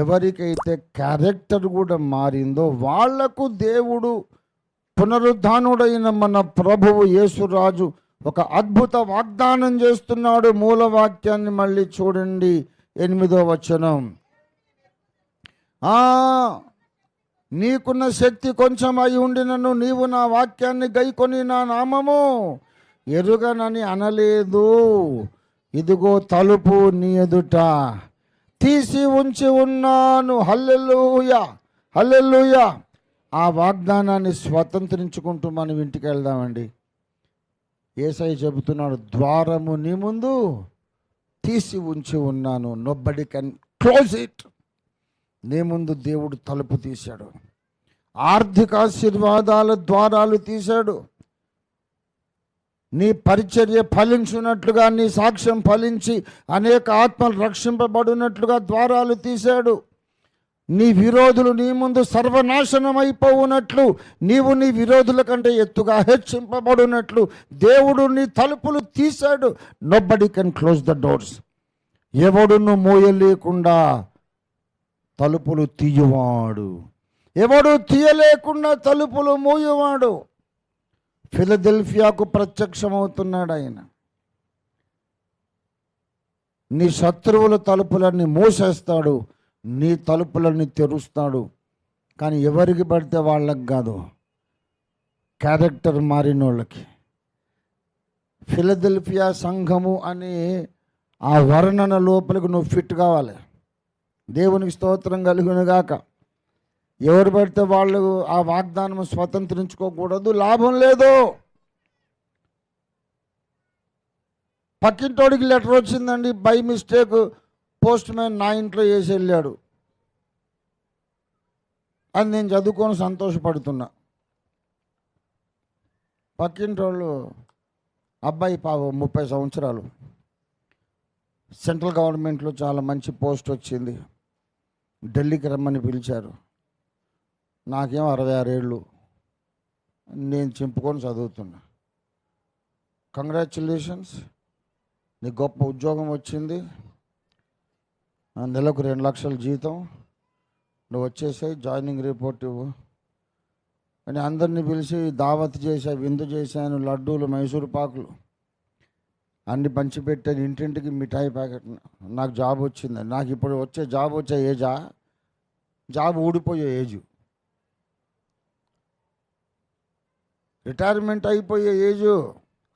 ఎవరికైతే క్యారెక్టర్ కూడా మారిందో వాళ్ళకు దేవుడు పునరుద్ధానుడైన మన ప్రభువు యేసురాజు ఒక అద్భుత వాగ్దానం చేస్తున్నాడు మూల వాక్యాన్ని మళ్ళీ చూడండి ఎనిమిదో వచనం. ఆ నీకున్న శక్తి కొంచెం అయి ఉండినను నీవు నా వాక్యాన్ని గైకొని నా నామము ఎరుగనని అనలేదు. ఇదిగో తలుపు నీ ఎదుట. తీసి ఉంచి ఉన్నాను. హల్లెలూయ హల్లెలూయ. ఆ వాగ్దానాన్ని స్వతంత్రించుకుంటూ మనం ఇంటికి వెళ్దామండి. ఏసై చెబుతున్నాడు ద్వారము నీ ముందు తీసి ఉంచి ఉన్నాను. నొబ్బడి కెన్ క్లోజ్ ఇట్ నీ ముందు దేవుడు తలుపు తీశాడు. ఆర్థిక ఆశీర్వాదాల ద్వారాలు తీశాడు. నీ పరిచర్య ఫలించినట్లుగా నీ సాక్ష్యం ఫలించి అనేక ఆత్మలు రక్షింపబడినట్లుగా ద్వారాలు తీశాడు. నీ విరోధులు నీ ముందు సర్వనాశనం అయిపోవునట్లు నీవు నీ విరోధుల కంటే ఎత్తుగా హెచ్చింపబడినట్లు దేవుడు నీ తలుపులు తీశాడు. Nobody can close the doors ఎవడును మోయలేకుండా తలుపులు తీయవాడు. ఎవడు తీయలేకుండా తలుపులు మూయవాడు. ఫిలదెల్ఫియాకు ప్రత్యక్షమవుతున్నాడు ఆయన నీ శత్రువుల తలుపులన్నీ మూసేస్తాడు నీ తలుపులన్నీ తెరుస్తాడు. కానీ ఎవరికి పడితే వాళ్ళకి కాదు క్యారెక్టర్ మారిన వాళ్ళకి ఫిలదెల్ఫియా సంఘము అనే ఆ వర్ణన లోపలికి నువ్వు ఫిట్ కావాలి. దేవునికి స్తోత్రం కలిగినగాక. గాక ఎవరు పడితే వాళ్ళు ఆ వాగ్దానం స్వతంత్రించుకోకూడదు. లాభం లేదు. పక్కింటోడికి లెటర్ వచ్చిందండి. బై మిస్టేక్ పోస్ట్ మ్యాన్ నా ఇంట్లో వేసి వెళ్ళాడు. అది నేను చదువుకొని సంతోషపడుతున్నా. పక్కింటోళ్ళు అబ్బాయి పాపం ముప్పై సంవత్సరాలు. సెంట్రల్ గవర్నమెంట్లో చాలా మంచి పోస్ట్ వచ్చింది. ఢిల్లీకి రమ్మని పిలిచారు. నాకేం అరవై ఆరేళ్ళు నేను చింపుకొని చదువుతున్నా. కంగ్రాచులేషన్స్ నీ గొప్ప ఉద్యోగం వచ్చింది. నెలకు రెండు లక్షల జీతం. నువ్వు వచ్చేసాయి జాయినింగ్ రిపోర్ట్ ఇవ్వు. అని అందరినీ పిలిచి దావత్ చేశా విందు చేశాను లడ్డూలు మైసూరు పాకులు. అన్ని పంచిపెట్టాను ఇంటింటికి మిఠాయి ప్యాకెట్. నాకు జాబ్ వచ్చింది. నాకు ఇప్పుడు వచ్చే జాబ్ వచ్చే ఏజా? జాబ్ ఊడిపోయే ఏజ్. రిటైర్మెంట్ అయిపోయే ఏజ్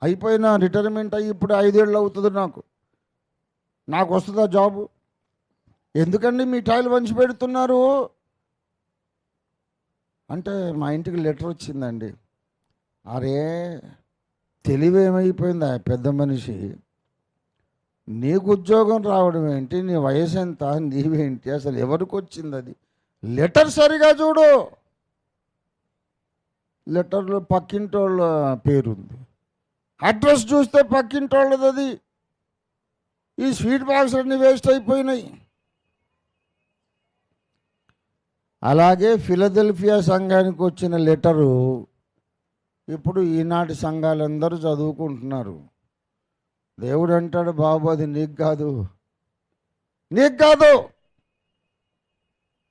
అయిపోయినా రిటైర్మెంట్ అయ్యి ఇప్పుడు ఐదేళ్ళు అవుతుంది నాకు. నాకు వస్తుందా జాబు? ఎందుకండి మిఠాయిలు పంచి పెడుతున్నారు? అంటే మా ఇంటికి లెటర్ వచ్చిందండి. అరే తెలివేమైపోయిందా పెద్ద మనిషి? నీకు ఉద్యోగం రావడం ఏంటి? నీ వయసు ఎంత? నీవేంటి? అసలు ఎవరికి వచ్చింది అది? లెటర్ సరిగా చూడు. లెటర్లో పక్కింటోళ్ళ పేరుంది. అడ్రస్ చూస్తే పక్కింటోళ్ళది అది. ఈ స్వీట్ బాక్స్ అన్ని వేస్ట్ అయిపోయినాయి. అలాగే ఫిలదెల్ఫియా సంఘానికి వచ్చిన లెటరు ఇప్పుడు ఈనాటి సంఘాలందరూ చదువుకుంటున్నారు. దేవుడు అంటాడు బాబు అది నీకు కాదు. నీకు కాదు.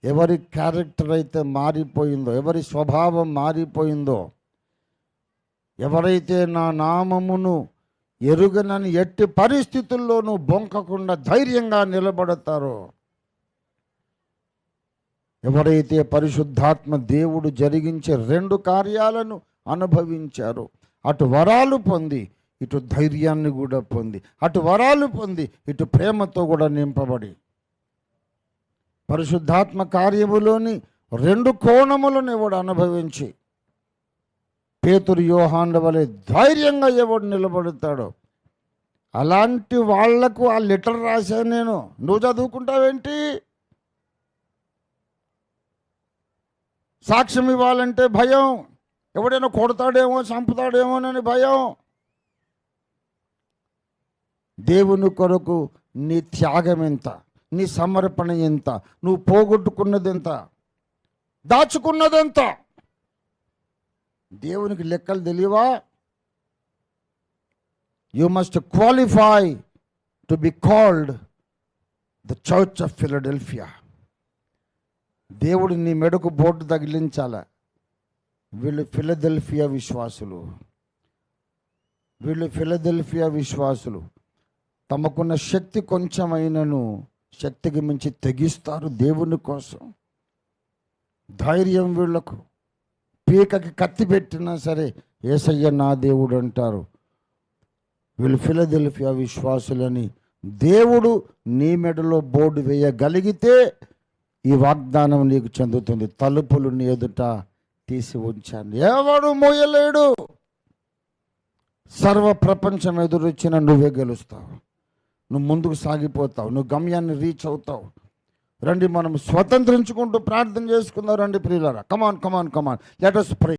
ఎవరి క్యారెక్టర్ అయితే మారిపోయిందో ఎవరి స్వభావం మారిపోయిందో ఎవరైతే నా నామమును ఎరుగనని ఎట్టి పరిస్థితుల్లోనూ బొంకకుండా ధైర్యంగా నిలబడతారో ఎవరైతే పరిశుద్ధాత్మ దేవుడు జరిగించే రెండు కార్యాలను అనుభవించారో అటు వరాలు పొంది ఇటు ధైర్యాన్ని కూడా పొంది అటు వరాలు పొంది ఇటు ప్రేమతో కూడా నింపబడి పరిశుద్ధాత్మ కార్యములోని రెండు కోణములను ఎవడు అనుభవించి? పేతురు యోహాండ వలె ధైర్యంగా ఎవడు నిలబడతాడో? అలాంటి వాళ్ళకు ఆ లెటర్ రాశాను నేను. నువ్వు చదువుకుంటావేంటి? సాక్ష్యం ఇవ్వాలంటే భయం. ఎవడైనా కొడతాడేమో చంపుతాడేమోనని భయం. దేవుని కొరకు నీ త్యాగం ఎంత? నీ సమర్పణ ఎంత? నువ్వు పోగొట్టుకున్నది ఎంత దాచుకున్నది ఎంత దేవునికి లెక్కలు తెలియవా? You must qualify to be called the church of Philadelphia దేవుడు నీ మెడకు బోర్డు తగిలించాల? వీళ్ళు ఫిలదెల్ఫియా విశ్వాసులు. వీళ్ళు ఫిలదెల్ఫియా విశ్వాసులు. తమకున్న శక్తి కొంచెమైనను శక్తికి మించి తెగిస్తారు దేవుని కోసం. ధైర్యం వీళ్ళకు. పీకకి కత్తి పెట్టినా సరే ఏసయ్య నా దేవుడు అంటారు. వీళ్ళు ఫిలదెల్ఫియా విశ్వాసులని దేవుడు నీ మెడలో బోర్డు వేయగలిగితే ఈ వాగ్దానం నీకు చెందుతుంది. తలుపులు నీ ఎదుట తీసి ఉంచాను ఎవడు మోయలేడు? సర్వ ప్రపంచం ఎదురొచ్చిన నువ్వే గెలుస్తావు. నువ్వు ముందుకు సాగిపోతావు నువ్వు గమ్యాన్ని రీచ్ అవుతావు. రండి మనం స్వతంత్రించుకుంటూ ప్రార్థన చేసుకుందాం. రండి ప్రియులారా come on come on come on let us pray